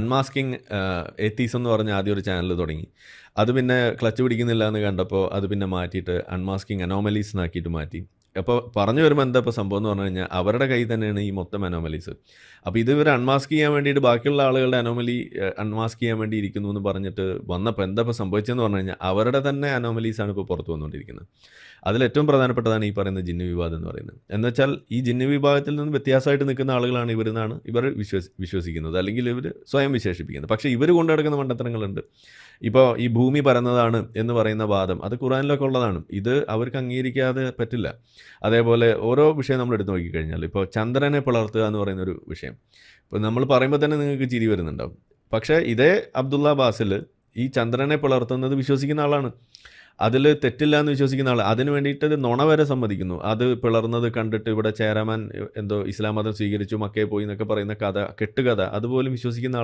Unmasking എത്തീസ് എന്ന് പറഞ്ഞ ആദ്യം ഒരു ചാനൽ തുടങ്ങി. അത് പിന്നെ ക്ലച്ച് പിടിക്കുന്നില്ല എന്ന് കണ്ടപ്പോൾ അത് പിന്നെ മാറ്റിയിട്ട് അൺമാസ്കിങ് അനോമലീസ് എന്നാക്കിയിട്ട് മാറ്റി. അപ്പോൾ പറഞ്ഞു വരുമ്പോൾ എന്താ ഇപ്പോൾ സംഭവം എന്ന് പറഞ്ഞു കഴിഞ്ഞാൽ അവരുടെ കയ്യിൽ തന്നെയാണ് ഈ മൊത്തം അനോമലീസ് അപ്പോൾ ഇത് ഇവർ അൺമാസ്ക് ചെയ്യാൻ വേണ്ടിയിട്ട് ബാക്കിയുള്ള ആളുകളുടെ അനോമലി അൺമാസ്ക് ചെയ്യാൻ വേണ്ടി ഇരിക്കുന്നു എന്ന് പറഞ്ഞിട്ട് വന്നപ്പോൾ എന്താ ഇപ്പോൾ സംഭവിച്ചതെന്ന് പറഞ്ഞു കഴിഞ്ഞാൽ അവരുടെ തന്നെ അനോമലീസാണ് ഇപ്പോൾ പുറത്തു വന്നുകൊണ്ടിരിക്കുന്നത്. അതിൽ ഏറ്റവും പ്രധാനപ്പെട്ടതാണ് ഈ പറയുന്ന ജിന്നു വിവാദം എന്ന് പറയുന്നത്. എന്ന് വെച്ചാൽ ഈ ജിന്നു വിഭാഗത്തിൽ നിന്ന് വ്യത്യാസമായിട്ട് നിൽക്കുന്ന ആളുകളാണ് ഇവരെന്നാണ് ഇവർ വിശ്വസ് വിശ്വസിക്കുന്നത്. അല്ലെങ്കിൽ ഇവർ സ്വയം വിശേഷിപ്പിക്കുന്നത്. പക്ഷേ ഇവർ കൊണ്ടെടുക്കുന്ന മണ്ടത്തരങ്ങളുണ്ട്. ഇപ്പോൾ ഈ ഭൂമി പരന്നതാണ് എന്ന് പറയുന്ന വാദം അത് ഖുറാനിലൊക്കെ ഉള്ളതാണ്. ഇത് അവർക്ക് അംഗീകരിക്കാതെ പറ്റില്ല. അതേപോലെ ഓരോ വിഷയം നമ്മൾ എടുത്തു നോക്കിക്കഴിഞ്ഞാൽ ഇപ്പോൾ ചന്ദ്രനെ പിളർത്തുക എന്ന് പറയുന്ന ഒരു വിഷയം. ഇപ്പോൾ നമ്മൾ പറയുമ്പോൾ തന്നെ നിങ്ങൾക്ക് ചിരി വരുന്നുണ്ടാവും. പക്ഷേ ഇതേ അബ്ദുള്ള ബാസിൽ ഈ ചന്ദ്രനെ പിളർത്തുന്നത് വിശ്വസിക്കുന്ന ആളാണ്. അതിൽ തെറ്റില്ല എന്ന് വിശ്വസിക്കുന്ന ആൾ അതിന് വേണ്ടിയിട്ട് നുണ വരെ സമ്മതിക്കുന്നു. അത് പിളർന്നത് കണ്ടിട്ട് ഇവിടെ ചേരാമാൻ എന്തോ ഇസ്ലാം മതം സ്വീകരിച്ചു മക്കയെ പോയി എന്നൊക്കെ പറയുന്ന കഥ കെട്ടുകഥ അതുപോലും വിശ്വസിക്കുന്ന ആൾ